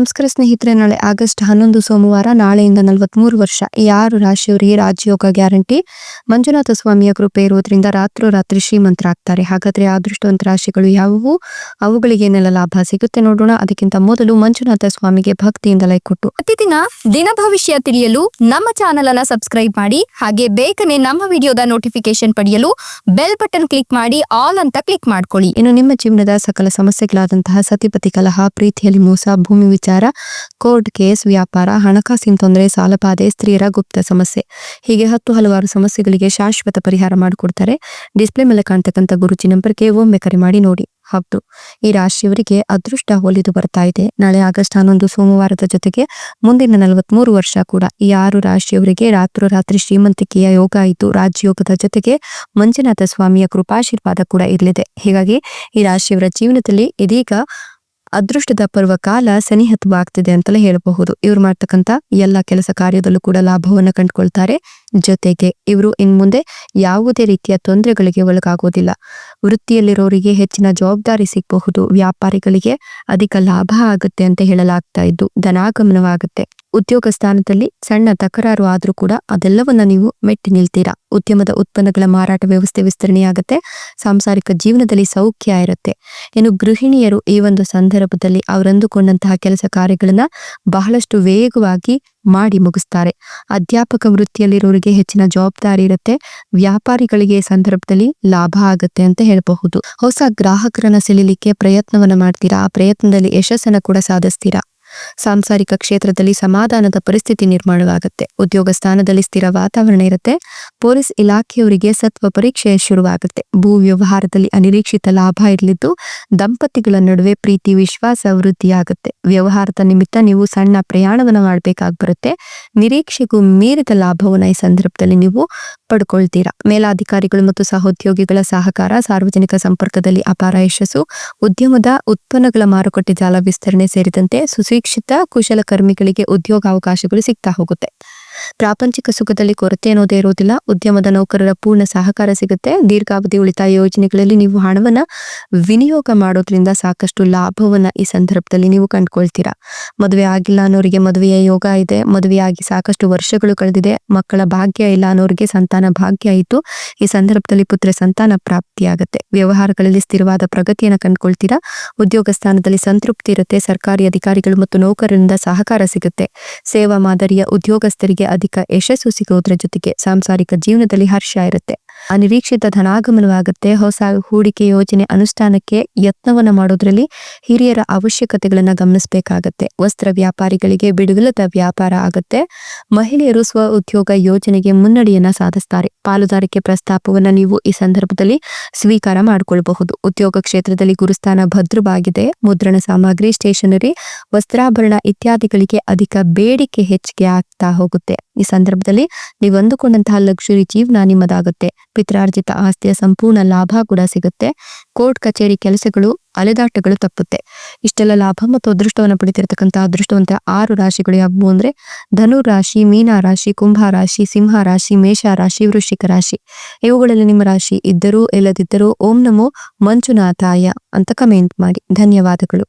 ನಮಸ್ಕಾರ ಸ್ನೇಹಿತರೆ, ನಾಳೆ ಆಗಸ್ಟ್ ಹನ್ನೊಂದು ಸೋಮವಾರ, ನಾಳೆಯಿಂದ ನಲವತ್ಮೂರು ವರ್ಷ. ಈ ಆರು ರಾಶಿಯವರಿಗೆ ರಾಜಯೋಗ ಗ್ಯಾರಂಟಿ. ಮಂಜುನಾಥ ಸ್ವಾಮಿಯ ಕೃಪೆ ಇರುವುದರಿಂದ ರಾತ್ರೋರಾತ್ರಿ ಶ್ರೀಮಂತರಾಗ್ತಾರೆ. ಹಾಗಾದ್ರೆ ಅದೃಷ್ಟವಂತ ರಾಶಿಗಳು ಯಾವುವು? ಅವುಗಳಿಗೆ ಏನೆಲ್ಲ ಲಾಭ ಸಿಗುತ್ತೆ ನೋಡೋಣ. ಅದಕ್ಕಿಂತ ಮೊದಲು ಮಂಜುನಾಥ ಸ್ವಾಮಿಗೆ ಭಕ್ತಿಯಿಂದ ಲೈಕ್ ಕೊಟ್ಟು. ಪ್ರತಿದಿನ ದಿನ ಭವಿಷ್ಯ ತಿಳಿಯಲು ನಮ್ಮ ಚಾನೆಲ್ ಅನ್ನ ಸಬ್ಸ್ಕ್ರೈಬ್ ಮಾಡಿ, ಹಾಗೆ ಬೇಗನೆ ನಮ್ಮ ವಿಡಿಯೋದ ನೋಟಿಫಿಕೇಶನ್ ಪಡೆಯಲು ಬೆಲ್ ಬಟನ್ ಕ್ಲಿಕ್ ಮಾಡಿ, ಆಲ್ ಅಂತ ಕ್ಲಿಕ್ ಮಾಡ್ಕೊಳ್ಳಿ. ಇನ್ನು ನಿಮ್ಮ ಜೀವನದ ಸಕಲ ಸಮಸ್ಯೆಗಳಾದಂತಹ ಸತಿಪತಿ ಕಲಹ, ಪ್ರೀತಿಯಲ್ಲಿ ಮೋಸ, ಭೂಮಿ ವಿಚಾರ ಕೋರ್ಟ್ ಕೇಸ್, ವ್ಯಾಪಾರ, ಹಣಕಾಸಿನ ತೊಂದರೆ ಸಾಲಬಾಧೆ ಸ್ತ್ರೀಯರ ಗುಪ್ತ ಸಮಸ್ಯೆ. ಹೀಗೆ ಹತ್ತು ಹಲವಾರು ಸಮಸ್ಯೆಗಳಿಗೆ ಶಾಶ್ವತ ಪರಿಹಾರ ಮಾಡಿಕೊಡ್ತಾರೆ. ಡಿಸ್ಪ್ಲೇ ಮೇಲೆ ಕಾಣ್ತಕ್ಕಂಥ ಗುರುಜಿ ನಂಬರ್ಗೆ ಒಮ್ಮೆ ಕರೆ ಮಾಡಿ ನೋಡಿ. ಹೌದು. ಈ ರಾಶಿಯವರಿಗೆ ಅದೃಷ್ಟ ಒಲಿದು ಬರ್ತಾ ಇದೆ. ನಾಳೆ ಆಗಸ್ಟ್ ಹನ್ನೊಂದು ಸೋಮವಾರದ ಜೊತೆಗೆ ಮುಂದಿನ ನಲವತ್ಮೂರು ವರ್ಷ ಕೂಡ ಈ ಆರು ರಾಶಿಯವರಿಗೆ ರಾತ್ರೋರಾತ್ರಿ ಶ್ರೀಮಂತಿಕೆಯ ಯೋಗ ಇದ್ದು, ರಾಜಯೋಗದ ಜೊತೆಗೆ ಮಂಜುನಾಥ ಸ್ವಾಮಿಯ ಕೃಪಾಶೀರ್ವಾದ ಕೂಡ ಇರಲಿದೆ. ಹೀಗಾಗಿ ಈ ರಾಶಿಯವರ ಜೀವನದಲ್ಲಿ ಇದೀಗ ಅದೃಷ್ಟದ ಪರ್ವಕಾಲ ಸನಿಹತವಾಗ್ತಿದೆ ಅಂತಲೇ ಹೇಳಬಹುದು. ಇವ್ರು ಮಾಡ್ತಕ್ಕಂತ ಎಲ್ಲ ಕೆಲಸ ಕಾರ್ಯದಲ್ಲೂ ಕೂಡ ಲಾಭವನ್ನು ಕಂಡುಕೊಳ್ತಾರೆ. ಜೊತೆಗೆ ಇವರು ಇನ್ ಮುಂದೆ ಯಾವುದೇ ರೀತಿಯ ತೊಂದರೆಗಳಿಗೆ ಒಳಗಾಗೋದಿಲ್ಲ ವೃತ್ತಿಯಲ್ಲಿರೋರಿಗೆ ಹೆಚ್ಚಿನ ಜವಾಬ್ದಾರಿ ಸಿಗಬಹುದು. ವ್ಯಾಪಾರಿಗಳಿಗೆ ಅಧಿಕ ಲಾಭ ಆಗುತ್ತೆ ಅಂತ ಹೇಳಲಾಗ್ತಾ ಇದ್ದು, ಧನಾಗಮನವಾಗುತ್ತೆ. ಉದ್ಯೋಗ ಸ್ಥಾನದಲ್ಲಿ ಸಣ್ಣ ತಕರಾರು ಆದರೂ ಕೂಡ ಅದೆಲ್ಲವನ್ನ ನೀವು ಮೆಟ್ಟಿ ನಿಲ್ತೀರಾ? ಉದ್ಯಮದ ಉತ್ಪನ್ನಗಳ ಮಾರಾಟ ವ್ಯವಸ್ಥೆ ವಿಸ್ತರಣೆಯಾಗುತ್ತೆ, ಸಾಂಸಾರಿಕ ಜೀವನದಲ್ಲಿ ಸೌಖ್ಯ ಇರುತ್ತೆ. ಇನ್ನು ಗೃಹಿಣಿಯರು ಈ ಒಂದು ಸಂದರ್ಭದಲ್ಲಿ ಅವರಂದುಕೊಂಡಂತಹ ಕೆಲಸ ಕಾರ್ಯಗಳನ್ನ ಬಹಳಷ್ಟು ವೇಗವಾಗಿ ಮಾಡಿ ಮುಗಿಸ್ತಾರೆ. ಅಧ್ಯಾಪಕ ವೃತ್ತಿಯಲ್ಲಿರೋರಿಗೆ ಹೆಚ್ಚಿನ ಜವಾಬ್ದಾರಿ ಇರುತ್ತೆ, ವ್ಯಾಪಾರಿಗಳಿಗೆ ಸಂದರ್ಭದಲ್ಲಿ ಲಾಭ ಆಗುತ್ತೆ ಅಂತ ಹೇಳಬಹುದು. ಹೊಸ ಗ್ರಾಹಕರನ್ನ ಸೆಳಿಲಿಕ್ಕೆ ಪ್ರಯತ್ನವನ್ನ ಮಾಡ್ತೀರಾ? ಆ ಪ್ರಯತ್ನದಲ್ಲಿ ಯಶಸ್ಸನ್ನ ಕೂಡ ಸಾಧಿಸ್ತೀರಾ? ಸಾಂಸಾರಿಕ ಕ್ಷೇತ್ರದಲ್ಲಿ ಸಮಾಧಾನದ ಪರಿಸ್ಥಿತಿ ನಿರ್ಮಾಣವಾಗುತ್ತೆ. ಉದ್ಯೋಗ ಸ್ಥಾನದಲ್ಲಿ ಸ್ಥಿರ ವಾತಾವರಣ ಇರುತ್ತೆ. ಪೊಲೀಸ್ ಇಲಾಖೆಯವರಿಗೆ ಸತ್ವ ಪರೀಕ್ಷೆ ಶುರುವಾಗುತ್ತೆ. ಭೂ ವ್ಯವಹಾರದಲ್ಲಿ ಅನಿರೀಕ್ಷಿತ ಲಾಭ ಇರಲಿದ್ದು, ದಂಪತಿಗಳ ನಡುವೆ ಪ್ರೀತಿ, ವಿಶ್ವಾಸ ವೃದ್ಧಿಯಾಗುತ್ತೆ. ವ್ಯವಹಾರದ ನಿಮಿತ್ತ ನೀವು ಸಣ್ಣ ಪ್ರಯಾಣವನ್ನು ಮಾಡಬೇಕಾಗಿ ಬರುತ್ತೆ ನಿರೀಕ್ಷೆಗೂ ಮೀರಿದ ಲಾಭವನ್ನು ಈ ಸಂದರ್ಭದಲ್ಲಿ ನೀವು ಪಡ್ಕೊಳ್ತೀರಾ. ಮೇಲಾಧಿಕಾರಿಗಳು ಮತ್ತು ಸಹೋದ್ಯೋಗಿಗಳ ಸಹಕಾರ, ಸಾರ್ವಜನಿಕ ಸಂಪರ್ಕದಲ್ಲಿ ಅಪಾರ ಯಶಸ್ಸು, ಉದ್ಯಮದ ಉತ್ಪನ್ನಗಳ ಮಾರುಕಟ್ಟೆ ಜಾಲ ವಿಸ್ತರಣೆ ಸೇರಿದಂತೆ ಸುಶಿಕ್ಷಿತ ಕುಶಲಕರ್ಮಿಗಳಿಗೆ ಉದ್ಯೋಗಾವಕಾಶಗಳು ಸಿಗ್ತಾ ಹೋಗುತ್ತೆ. ಪ್ರಾಪಂಚಿಕ ಸುಖದಲ್ಲಿ ಕೊರತೆ ಅನ್ನೋದೇ ಇರೋದಿಲ್ಲ. ಉದ್ಯಮದ ನೌಕರರ ಪೂರ್ಣ ಸಹಕಾರ ಸಿಗುತ್ತೆ. ದೀರ್ಘಾವಧಿ ಉಳಿತಾಯ ಯೋಜನೆಗಳಲ್ಲಿ ನೀವು ಹಣವನ್ನ ವಿನಿಯೋಗ ಮಾಡೋದ್ರಿಂದ ಸಾಕಷ್ಟು ಲಾಭವನ್ನ ಈ ಸಂದರ್ಭದಲ್ಲಿ ನೀವು ಕಂಡುಕೊಳ್ತೀರಾ? ಮದುವೆ ಆಗಿಲ್ಲ ಅನ್ನೋರಿಗೆ ಮದುವೆಯ ಯೋಗ ಇದೆ. ಮದುವೆಯಾಗಿ ಸಾಕಷ್ಟು ವರ್ಷಗಳು ಕಳೆದಿದೆ. ಮಕ್ಕಳ ಭಾಗ್ಯ ಇಲ್ಲ ಅನ್ನೋರಿಗೆ ಸಂತಾನ ಭಾಗ್ಯ ಆಯಿತು. ಈ ಸಂದರ್ಭದಲ್ಲಿ ಪುತ್ರ ಸಂತಾನ ಪ್ರಾಪ್ತಿಯಾಗುತ್ತೆ ವ್ಯವಹಾರಗಳಲ್ಲಿ ಸ್ಥಿರವಾದ ಪ್ರಗತಿಯನ್ನ ಕಂಡುಕೊಳ್ತೀರಾ? ಉದ್ಯೋಗ ಸ್ಥಾನದಲ್ಲಿ ಸಂತೃಪ್ತಿ ಇರುತ್ತೆ. ಸರ್ಕಾರಿ ಅಧಿಕಾರಿಗಳು ಮತ್ತು ನೌಕರರಿಂದ ಸಹಕಾರ ಸಿಗುತ್ತೆ. ಸೇವಾ ಮಾದರಿಯ ಉದ್ಯೋಗಸ್ಥರಿಗೆ ಅಧಿಕ ಯಶಸ್ಸು ಸಿಗೋದ್ರ ಜೊತೆಗೆ ಸಾಂಸಾರಿಕ ಜೀವನದಲ್ಲಿ ಹರ್ಷ ಇರುತ್ತೆ. ಅನಿರೀಕ್ಷಿತ ಧನಾಗಮನವಾಗುತ್ತೆ. ಹೊಸ ಹೂಡಿಕೆ ಯೋಜನೆ ಅನುಷ್ಠಾನಕ್ಕೆ ಯತ್ನವನ್ನು ಮಾಡೋದ್ರಲ್ಲಿ ಹಿರಿಯರ ಅವಶ್ಯಕತೆಗಳನ್ನ ಗಮನಿಸಬೇಕಾಗತ್ತೆ. ವಸ್ತ್ರ ವ್ಯಾಪಾರಿಗಳಿಗೆ ಬಿಡುಗಲದ ವ್ಯಾಪಾರ ಆಗುತ್ತೆ. ಮಹಿಳೆಯರು ಸ್ವ ಉದ್ಯೋಗ ಯೋಜನೆಗೆ ಮುನ್ನಡೆಯನ್ನ ಸಾಧಿಸ್ತಾರೆ. ಪಾಲುದಾರಿಕೆ ಪ್ರಸ್ತಾಪವನ್ನು ನೀವು ಈ ಸಂದರ್ಭದಲ್ಲಿ ಸ್ವೀಕಾರ ಮಾಡಿಕೊಳ್ಳಬಹುದು ಉದ್ಯೋಗ ಕ್ಷೇತ್ರದಲ್ಲಿ ಗುರುಸ್ಥಾನ ಭದ್ರವಾಗಿದೆ. ಮುದ್ರಣ ಸಾಮಗ್ರಿ, ಸ್ಟೇಷನರಿ, ವಸ್ತ್ರಾಭರಣ ಇತ್ಯಾದಿಗಳಿಗೆ ಅಧಿಕ ಬೇಡಿಕೆ ಹೆಚ್ಚಿಗೆ ಆಗ್ತಾ ಹೋಗುತ್ತೆ. ಈ ಸಂದರ್ಭದಲ್ಲಿ ನೀವು ಅಂದುಕೊಂಡಂತಹ ಲಕ್ಷುರಿ ಜೀವನ ನಿಮ್ಮದಾಗುತ್ತೆ. ಪಿತ್ರಾರ್ಜಿತ ಆಸ್ತಿಯ ಸಂಪೂರ್ಣ ಲಾಭ ಕೂಡ ಸಿಗುತ್ತೆ. ಕೋರ್ಟ್ ಕಚೇರಿ ಕೆಲಸಗಳು, ಅಲೆದಾಟಗಳು ತಪ್ಪುತ್ತೆ. ಇಷ್ಟೆಲ್ಲ ಲಾಭ ಮತ್ತು ಅದೃಷ್ಟವನ್ನು ಪಡಿತಿರ್ತಕ್ಕಂತಹ ಅದೃಷ್ಟವಂತ ಆರು ರಾಶಿಗಳು ಯಾವುವು ಅಂದ್ರೆ ಧನು ರಾಶಿ, ಮೀನ ರಾಶಿ, ಕುಂಭ ರಾಶಿ, ಸಿಂಹ ರಾಶಿ, ಮೇಷ ರಾಶಿ, ವೃಶ್ಚಿಕ ರಾಶಿ. ಇವುಗಳಲ್ಲಿ ನಿಮ್ಮ ರಾಶಿ ಇದ್ದರೂ, ಇಲ್ಲದಿದ್ದರೂ ಓಂ ನಮೋ ಮಂಜುನಾಥಾಯ ಅಂತ ಕಮೆಂಟ್ ಮಾಡಿ. ಧನ್ಯವಾದಗಳು.